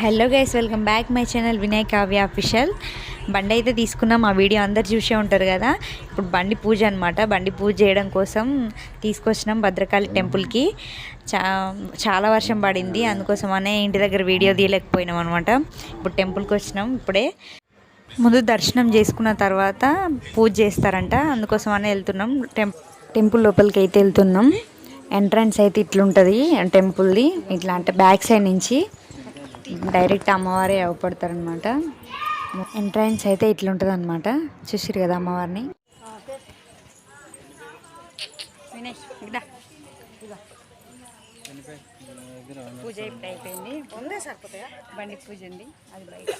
Hello guys welcome back my channel Vinay Kavya official బండి అయితే తీసుకున్నాం ఆ వీడియో అందరు చూసే ఉంటారు కదా. ఇప్పుడు బండి పూజ అనమాట బండి పూజ చేయడం కోసం తీసుకొచ్చినాం భద్రకాళి టెంపుల్కి. చా చాలా వర్షం పడింది అందుకోసమనే ఇంటి దగ్గర వీడియో తీయలేకపోయినాం అనమాట ఇప్పుడు టెంపుల్కి వచ్చినాం ఇప్పుడే. ముందు దర్శనం చేసుకున్న తర్వాత పూజ చేస్తారంట అందుకోసమనే వెళ్తున్నాం. టెంప్ టెంపుల్ లోపలికి అయితే వెళ్తున్నాం. ఎంట్రన్స్ అయితే ఇట్లుంటుంది టెంపుల్ది. ఇట్లా అంటే బ్యాక్ సైడ్ నుంచి డైరెక్ట్ అమ్మవారే అవపడతారనమాట. ఎంట్రన్స్ అయితే ఇట్లుంటుంది అనమాట చూసిరు కదా అమ్మవారిని. పూజ ఇప్పుడు అయిపోయింది. బండి పూజ ఉంది. అది బయట.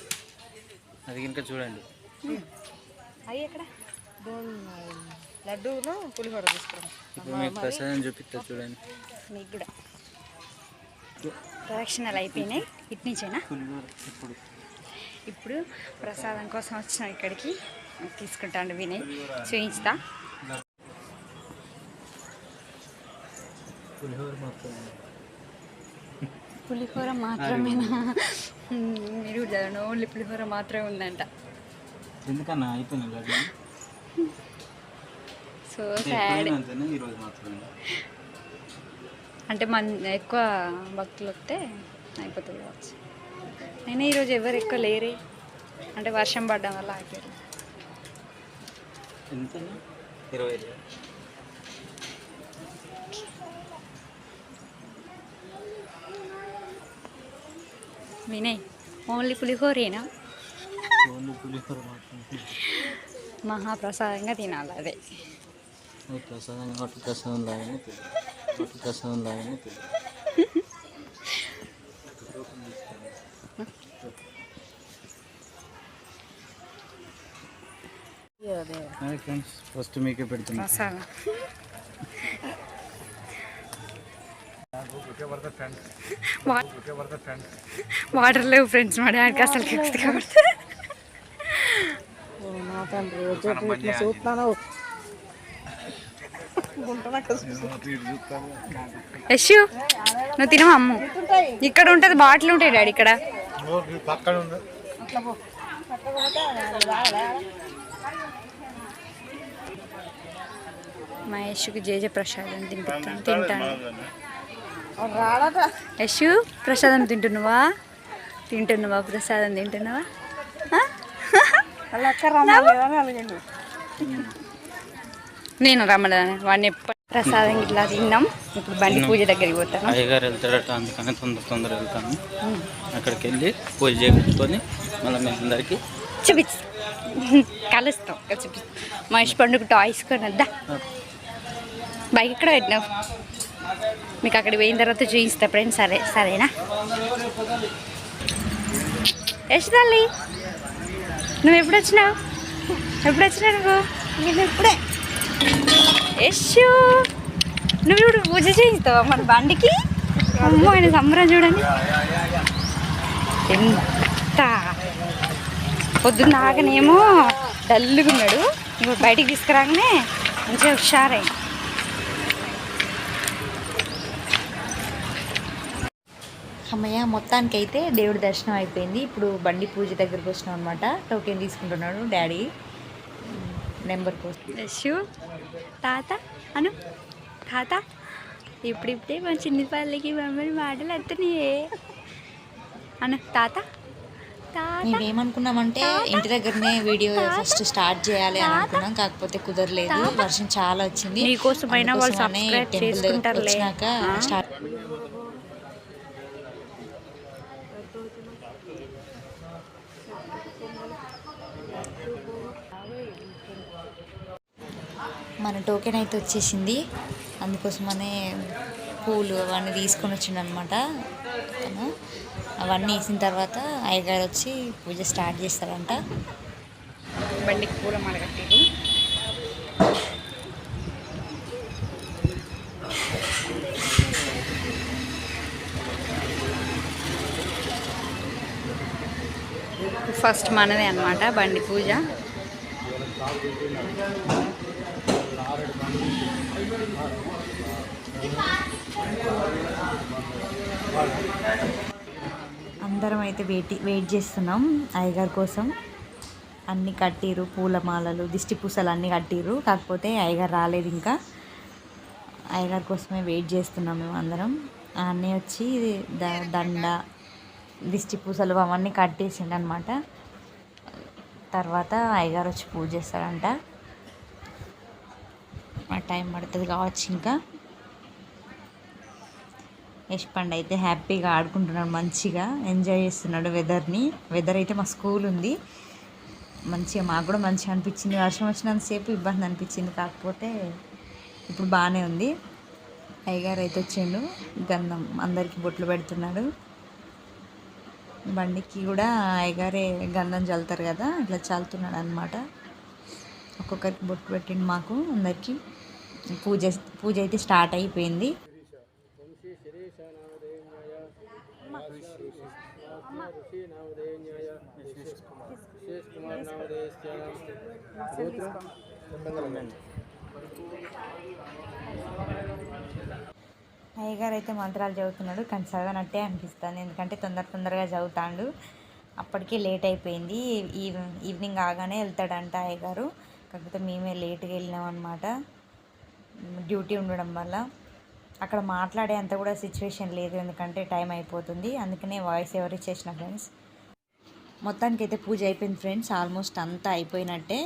అది ఇంకా చూడండి. అది ఎక్కడ? లడ్డూను పులిహోర ప్రసాదం చూపిస్తా చూడండి. మీకు కూడా. ప్రదక్షిణలు అయిపోయినాయి ఇటు నుంచేనా? ఇప్పుడు. ప్రసాదం కోసం వచ్చిన ఇక్కడికి తీసుకుంటాను వినయ్. చూయించుతా. పులిహోర మాత్రమేనా? మీరు కూడా చదవండి. ఓన్లీ పులిహోర మాత్రమే ఉందంట. ఎందుకన్నా? అయిపోయింది సో సాడ్. ఈరోజు మాత్రమే? అంటే మన ఎక్కువ భక్తులు వస్తే అయిపోతుంది కావచ్చు. అయినా ఈరోజు ఎవరు ఎక్కువ లేరే? అంటే వర్షం పడడం వల్ల ఐదు. వినయ్ ఓన్లీ పులిహోరేనా? మహాప్రసాదంగా తినాలి అదే. అది ప్రసాదం ప్రసాదం లాగానే ఫ్రెండ్స్ ఫస్ట్ మీకే పెడుతున్నా. వాటర్ లేవు ఫ్రెండ్స్ మా డాడీకి అసలు కిక్స్ కాబట్టి నా యశు నువ్వు తినవా అమ్ము? ఇక్కడ ఉంటుంది బాటిల్ ఉంటాయి డాడీ ఇక్కడ. మా యశుకి జేజ ప్రసాదం తింటాను తింటాను. యశు ప్రసాదం తింటున్నావా? తింటున్నావా ప్రసాదం తింటున్నావా ఆ? వాళ్ళ అక్క రమ్మని అడిగాను నేను రమ్మదాన్ని వాడిని ఎప్పుడు ప్రసాదం ఇట్లా తిన్నాం. ఇప్పుడు బండి పూజ దగ్గరికి పోతాను. అయ్యగారు వెళ్తాడట అందుకని తొందర తొందర వెళ్తాను. అక్కడికి వెళ్ళి పూజ చేయించుకొని మళ్ళీ మీ అందరికీ చూపించు కలుస్తాం. చూపిస్తాం మహేష్ పండుగ టాయ్స్ కొనద్దా బైక్ ఎక్కడ పెట్టినావు? మీకు అక్కడికి పోయిన తర్వాత చూపిస్తా ఫ్రెండ్స్. సరే సరేనా? యశ్ తల్లి నువ్వు ఎప్పుడు వచ్చినావు? ఎప్పుడు వచ్చినావు నువ్వు? నేను ఇప్పుడే. యశు. నువ్వు ఇప్పుడు పూజ చేయిస్తావా మన బండికి? అమ్మో ఆయన సంబరం చూడండి. ఎంత? పొద్దున్న ఆగనేమో డల్లుగున్నాడు నువ్వు ఇప్పుడు బయటికి తీసుకురాగానే మంచిగా హుషారై. అమ్మయ్య మొత్తానికి అయితే దేవుడి దర్శనం అయిపోయింది. ఇప్పుడు బండి పూజ దగ్గరకు వచ్చినాం అనమాట టోకెన్ తీసుకుంటున్నాడు డాడీ. నెంబర్ కోసం యశు తాత అను తాత ఇప్పుడిప్పుడే మా చిన్ని పల్లికి మమ్మల్ని మాటలు వస్తున్నాయే అను తాత తాత మేమేమనుకున్నామంటే ఇంటి దగ్గరనే వీడియో ఫస్ట్ స్టార్ట్ చేయాలి అని అనుకున్నాం కాకపోతే కుదరలేదు వర్షం చాలా వచ్చింది నీకోసమైనా వాళ్ళు టెంపుల్ చేసుకుంటారులే. వచ్చినాక? స్టార్ట్ మన టోకెన్ అయితే వచ్చేసింది. అందుకోసమనే పూలు అవన్నీ తీసుకొని వచ్చిండు అనమాట అవన్నీ వేసిన తర్వాత అయ్యగారు వచ్చి పూజ స్టార్ట్ చేస్తారంట. బండికి పూల మాల ఫస్ట్ మనదే అనమాట బండి పూజ. అందరం అయితే వెయిట్ వెయిట్ చేస్తున్నాం అయ్యగారి కోసం. అన్నీ కట్టిరు పూలమాలలు దిష్టి పూసలు అన్నీ కట్టిరు కాకపోతే అయ్యగారు రాలేదు ఇంకా. అయ్యగారి కోసమే వెయిట్ చేస్తున్నాం మేము అందరం. అన్నీ వచ్చి ద- దండ దిష్టి పూసలు అవన్నీ కట్టేసిండు అనమాట తర్వాత అయ్యగారు వచ్చి పూజ చేస్తాడంట. టైం పడుతుంది కావచ్చు ఇంకా. యశ్పండ్ అయితే హ్యాపీగా ఆడుకుంటున్నాడు మంచిగా ఎంజాయ్ చేస్తున్నాడు వెదర్ని. వెదర్ అయితే మా స్కూల్ ఉంది. మంచిగా మాకు కూడా మంచిగా అనిపించింది. వర్షం వచ్చినంతసేపు ఇబ్బంది అనిపించింది కాకపోతే ఇప్పుడు బాగానే ఉంది. అయ్యగారు అయితే వచ్చిండు. గంధం అందరికీ బొట్లు పెడుతున్నాడు. బండికి కూడా అయ్యగారే గంధం చల్లుతారు కదా ఇట్లా చల్లుతున్నాడు అనమాట ఒక్కొక్కరికి బొట్టు పెట్టిండు మాకు అందరికీ. పూజ పూజ అయితే స్టార్ట్ అయిపోయింది. అయ్యగారు అయితే మంత్రాలు చదువుతున్నాడు కానీ చదవనట్టే అనిపిస్తుంది. ఎందుకంటే తొందర తొందరగా చదువుతాడు. అప్పటికే లేట్ అయిపోయింది. ఈవినింగ్ ఆగానే వెళ్తాడంట అయ్యగారు. కాకపోతే మేమే లేట్గా వెళ్ళినాం అనమాట డ్యూటీ ఉండడం వల్ల అక్కడ మాట్లాడే అంత కూడా సిచ్యువేషన్ లేదు ఎందుకంటే టైం అయిపోతుంది. అందుకనే వాయిస్ ఎవరు ఇచ్చేసిన ఫ్రెండ్స్? మొత్తానికి అయితే పూజ అయిపోయింది ఫ్రెండ్స్. ఆల్మోస్ట్ అంతా అయిపోయినట్టే.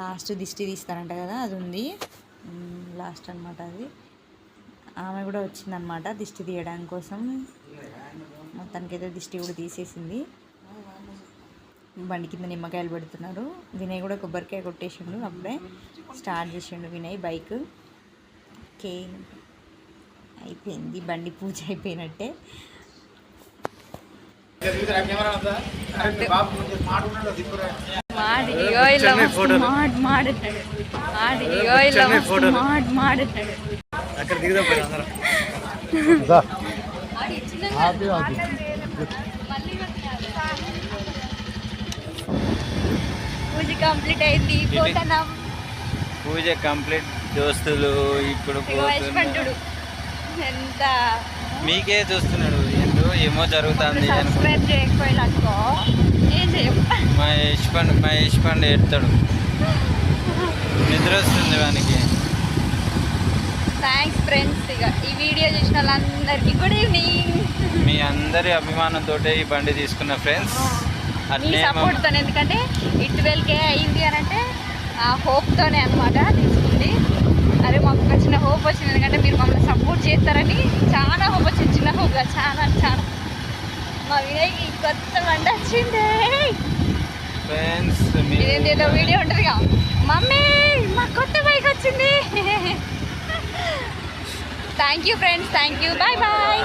లాస్ట్ దిష్టి తీస్తారంట కదా అది ఉంది. లాస్ట్ అనమాట అది. ఆమె కూడా వచ్చిందనమాట దిష్టి తీయడానికి కోసం. మొత్తానికి అయితే దిష్టి కూడా తీసేసింది. బండి కింద నిమ్మకాయలు పెడుతున్నారు వినయ్ కూడా కొబ్బరికాయ కొట్టేసిండు అప్పుడే స్టార్ట్ చేసిండు వినయ్ బైక్ ఓకే అయిపోయింది బండి పూజ అయిపోయినట్టే ಮಾಡಿ ಇಗೋ ಇಲ್ಲ ಮಸ್ತ್ ಮಾಡ್ ಮಾಡಿದ್ದಾಳೆ ಮಾಡಿ ಇಗೋ ಇಲ್ಲ ಮಸ್ತ್ ಮಾಡ್ ಮಾಡಿದ್ದಾಳೆ అక్కడ పూజ కంప్లీట్ అయింది. పోతున్నాం. పూజ కంప్లీట్ దోస్తులు ఇప్పుడు. యశ్వంతుడు ఎంత మీకే చూస్తున్నాడు. ఏంటో ఏమో జరుగుతుంది సబ్స్క్రైబ్ చేయకపోయినా ఏం చేయం మా యశ్ పండు మా ఎడతాడు నిద్ర వస్తుంది వానికి. థ్యాంక్స్ ఫ్రెండ్స్ ఇక ఈ వీడియో చూసిన వాళ్ళందరికీ గుడ్ ఈవినింగ్. మీ అందరి అభిమానంతో ఈ బండి తీసుకున్న ఫ్రెండ్స్ మీ సపోర్ట్తో ఎందుకంటే ఈ ట్వెల్వ్కే అయింది అని అంటే ఆ హోప్తోనే అనమాట తీసుకుంది. అదే మాకు ఒక చిన్న హోప్ వచ్చింది ఎందుకంటే మీరు మమ్మల్ని సపోర్ట్ చేస్తారని చాలా హోప్ వచ్చింది. చిన్న హోప్ కాదు, చాలా చాలా. మా వినయ్కి కొత్త బండి వచ్చింది. ఇదేంటేదో వీడియో ఉంటుందిగా మమ్మీ మా కొత్త బైక్ వచ్చింది. Thank you friends thank you bye bye